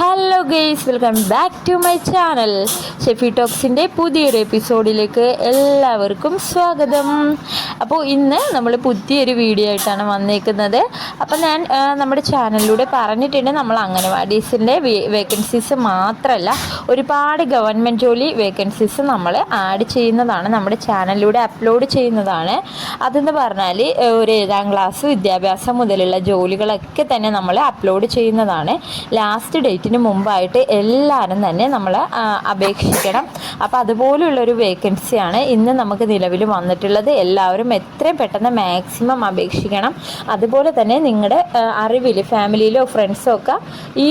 Hello guys welcome back to my channel Shefi ടോക്സിന്റെ പുതിയൊരു എപ്പിസോഡിലേക്ക് എല്ലാവർക്കും സ്വാഗതം. അപ്പോൾ ഇന്ന് നമ്മൾ പുതിയൊരു വീഡിയോ ആയിട്ടാണ് വന്നേക്കുന്നത്. അപ്പോൾ ഞാൻ നമ്മുടെ ചാനലിലൂടെ പറഞ്ഞിട്ടുണ്ട് നമ്മൾ അംഗനവാടീസിന്റെ വേക്കൻസീസ് മാത്രമല്ല ഒരുപാട് ഗവൺമെന്റ് ജോലി വേക്കൻസീസ് നമ്മൾ ആഡ് ചെയ്യുന്നതാണ് നമ്മുടെ ചാനലിലൂടെ അപ്ലോഡ് ചെയ്യുന്നതാണ്. അതെന്ന് പറഞ്ഞാൽ ഒരു ഏഴാം ക്ലാസ് വിദ്യാഭ്യാസം മുതലുള്ള ജോലികളൊക്കെ തന്നെ നമ്മൾ അപ്ലോഡ് ചെയ്യുന്നതാണ്. ലാസ്റ്റ് ഡേറ്റിന് മുമ്പായിട്ട് എല്ലാവരും തന്നെ നമ്മൾ അപേക്ഷിക്കണം. അപ്പോൾ അതുപോലുള്ളൊരു വേക്കൻസിയാണ് ഇന്ന് നമുക്ക് നിലവിൽ വന്നിട്ടുള്ളത്. എല്ലാവരും എത്രയും പെട്ടെന്ന് മാക്സിമം അപേക്ഷിക്കണം. അതുപോലെ തന്നെ നിങ്ങളുടെ അറിവിൽ ഫാമിലിയിലോ ഫ്രണ്ട്സോ ഒക്കെ ഈ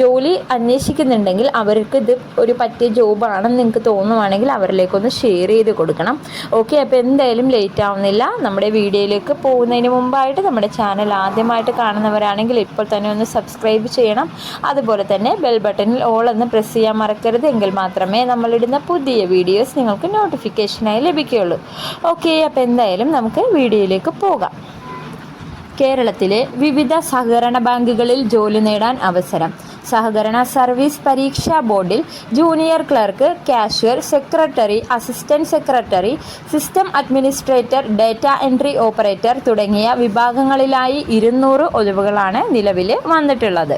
ജോലി അന്വേഷിക്കുന്നുണ്ടെങ്കിൽ അവർക്ക് ഇത് ഒരു പറ്റിയ ജോബാണെന്ന് നിങ്ങൾക്ക് തോന്നുവാണെങ്കിൽ അവരിലേക്കൊന്ന് ഷെയർ ചെയ്ത് കൊടുക്കണം. ഓക്കെ അപ്പോൾ എന്തായാലും ലേറ്റ് ആവുന്നില്ല. നമ്മുടെ വീഡിയോയിലേക്ക് പോകുന്നതിന് മുമ്പായിട്ട് നമ്മുടെ ചാനൽ ആദ്യമായിട്ട് കാണുന്നവരാണെങ്കിൽ ഇപ്പോൾ തന്നെ ഒന്ന് സബ്സ്ക്രൈബ് ചെയ്യണം. അതുപോലെ തന്നെ ബെൽ ബട്ടണിൽ ഓൾ എന്ന് പ്രസ് ചെയ്യാൻ മറക്കരുത്. എങ്കിൽ മാത്രമേ നമ്മളിടുന്ന പുതിയ വീഡിയോസ് നിങ്ങൾക്ക് നോട്ടിഫിക്കേഷനായി ലഭിക്കുകയുള്ളൂ. ഓക്കെ അപ്പോൾ എന്തായാലും നമുക്ക് വീഡിയോയിലേക്ക് പോകാം. കേരളത്തിലെ വിവിധ സഹകരണ ബാങ്കുകളിൽ ജോലി നേടാൻ അവസരം. സഹകരണ സർവീസ് പരീക്ഷാ ബോർഡിൽ junior clerk cashier secretary assistant secretary system administrator data entry operator തുടങ്ങിയ വിഭാഗങ്ങളിലായി ഇരുന്നൂറ് ഒഴിവുകളാണ് നിലവിൽ വന്നിട്ടുള്ളത്.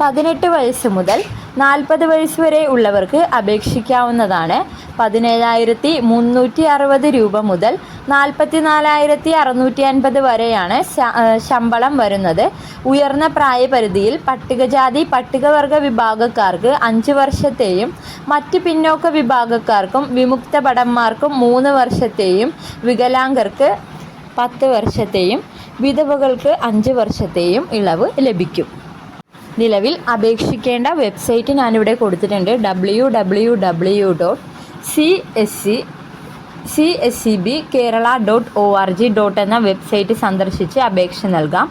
പതിനെട്ട് വയസ്സ് മുതൽ നാൽപ്പത് വയസ്സ് വരെ ഉള്ളവർക്ക് അപേക്ഷിക്കാവുന്നതാണ്. പതിനേഴായിരത്തി മുന്നൂറ്റി അറുപത് രൂപ മുതൽ നാൽപ്പത്തി നാലായിരത്തി അറുന്നൂറ്റി അൻപത് വരെയാണ് ശമ്പളം വരുന്നത്. ഉയർന്ന പ്രായപരിധിയിൽ പട്ടികജാതി പട്ടികവർഗ വിഭാഗക്കാർക്ക് അഞ്ച് വർഷത്തെയും മറ്റ് പിന്നോക്ക വിഭാഗക്കാർക്കും വിമുക്ത ഭടന്മാർക്കും മൂന്ന് വർഷത്തെയും വികലാംഗർക്ക് പത്ത് വർഷത്തെയും വിധവകൾക്ക് അഞ്ച് വർഷത്തെയും ഇളവ് ലഭിക്കും. നിലവിൽ അപേക്ഷിക്കേണ്ട വെബ്സൈറ്റ് ഞാനിവിടെ കൊടുത്തിട്ടുണ്ട്. W W W dot C S C C S C B Kerala dot O R G dot എന്ന വെബ്സൈറ്റ് സന്ദർശിച്ച് അപേക്ഷ നൽകാം.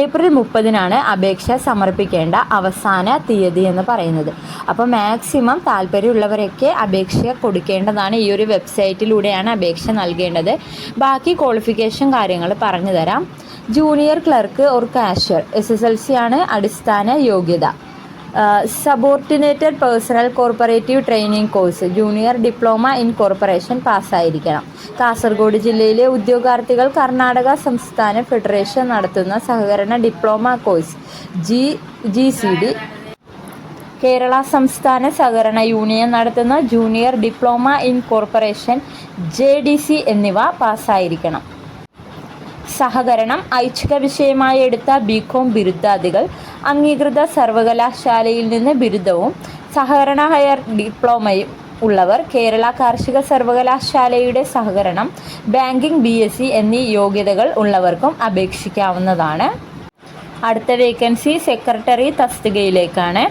ഏപ്രിൽ മുപ്പതിനാണ് അപേക്ഷ സമർപ്പിക്കേണ്ട അവസാന തീയതി എന്ന് പറയുന്നത്. അപ്പോൾ മാക്സിമം താല്പര്യമുള്ളവരൊക്കെ അപേക്ഷ കൊടുക്കേണ്ടതാണ്. ഈ ഒരു വെബ്സൈറ്റിലൂടെയാണ് അപേക്ഷ നൽകേണ്ടത്. ബാക്കി ക്വാളിഫിക്കേഷൻ കാര്യങ്ങൾ പറഞ്ഞു തരാം. Junior clerk or cashier S S L C ആണ് അടിസ്ഥാന യോഗ്യത. Subordinated personnel corporative training course junior diploma in corporation പാസ്സായിരിക്കണം. Kasaragod ജില്ലയിലെ ഉദ്യോഗാർത്ഥികൾ കർണാടക സംസ്ഥാന ഫെഡറേഷൻ നടത്തുന്ന സഹകരണ diploma course G G C D Kerala സംസ്ഥാന സഹകരണ യൂണിയൻ നടത്തുന്ന junior diploma in corporation J D C എന്നിവ പാസ്സായിരിക്കണം. സഹകരണം ഐച്ഛിക വിഷയമായി എടുത്ത ബികോം ബിരുദാദികൾ അംഗീകൃത സർവകലാശാലയിൽ നിന്ന് ബിരുദവും സഹകരണ ഹയർ ഡിപ്ലോമയും ഉള്ളവർ കേരള കാർഷിക സർവകലാശാലയുടെ സഹകരണം ബാങ്കിംഗ് ബി എസ് സി എന്നീ യോഗ്യതകൾ ഉള്ളവർക്കും അപേക്ഷിക്കാവുന്നതാണ്. അടുത്ത vacancy secretary തസ്തികയിലേക്കാണ്.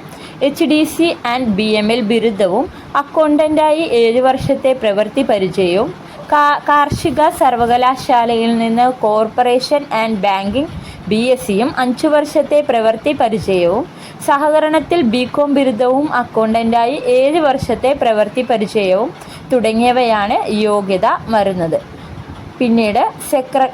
H D C and B M L ബിരുദവും അക്കൗണ്ടന്റായി ഏഴ് വർഷത്തെ പ്രവൃത്തി പരിചയവും കാർഷിക സർവകലാശാലയിൽ നിന്ന് corporation and banking B S സിയും അഞ്ചു വർഷത്തെ പ്രവൃത്തി പരിചയവും സഹകരണത്തിൽ ബി കോം ബിരുദവും അക്കൗണ്ടന്റായി ഏഴ് വർഷത്തെ പ്രവൃത്തി പരിചയവും തുടങ്ങിയവയാണ് യോഗ്യത വരുന്നത് പിന്നീട് സെക്ര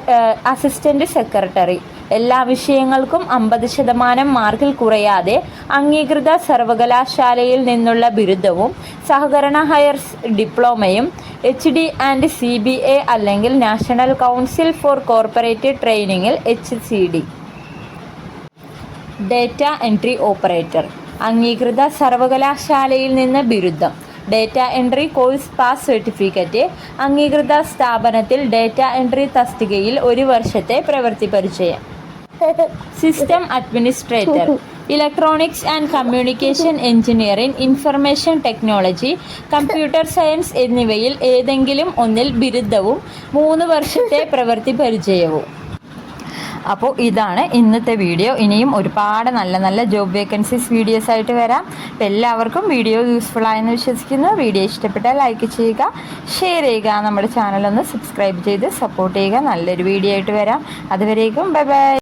അസിസ്റ്റന്റ് സെക്രട്ടറി. എല്ലാ വിഷയങ്ങൾക്കും അമ്പത് ശതമാനം മാർക്കിൽ കുറയാതെ അംഗീകൃത സർവകലാശാലയിൽ നിന്നുള്ള ബിരുദവും സഹകരണ higher ഡിപ്ലോമയും H D and C B A അല്ലെങ്കിൽ national council for corporate ട്രെയിനിങ്ങിൽ H C D data entry operator അംഗീകൃത സർവകലാശാലയിൽ നിന്ന് ബിരുദം. Data entry course pass certificate അംഗീകൃത സ്ഥാപനത്തിൽ ഡേറ്റ എൻട്രി തസ്തികയിൽ ഒരു വർഷത്തെ പ്രവൃത്തി പരിചയം. System administrator electronics and communication engineering information technology computer science എന്നിവയിൽ ഏതെങ്കിലും ഒന്നിൽ ബിരുദവും മൂന്ന് വർഷത്തെ പ്രവൃത്തി പരിചയവും. അപ്പോൾ ഇതാണ് ഇന്നത്തെ വീഡിയോ. ഇനിയും ഒരുപാട് നല്ല നല്ല ജോബ് വേക്കൻസീസ് വീഡിയോസ് ആയിട്ട് വരാം. അപ്പോൾ എല്ലാവർക്കും വീഡിയോ യൂസ്ഫുൾ ആയെന്ന് വിശ്വസിക്കുന്നു. വീഡിയോ ഇഷ്ടപ്പെട്ടാൽ ലൈക്ക് ചെയ്യുക ഷെയർ ചെയ്യുക നമ്മുടെ ചാനലൊന്ന് സബ്സ്ക്രൈബ് ചെയ്ത് സപ്പോർട്ട് ചെയ്യുക. നല്ലൊരു വീഡിയോ ആയിട്ട് വരാം. അതുവരേക്കും ബൈ ബൈ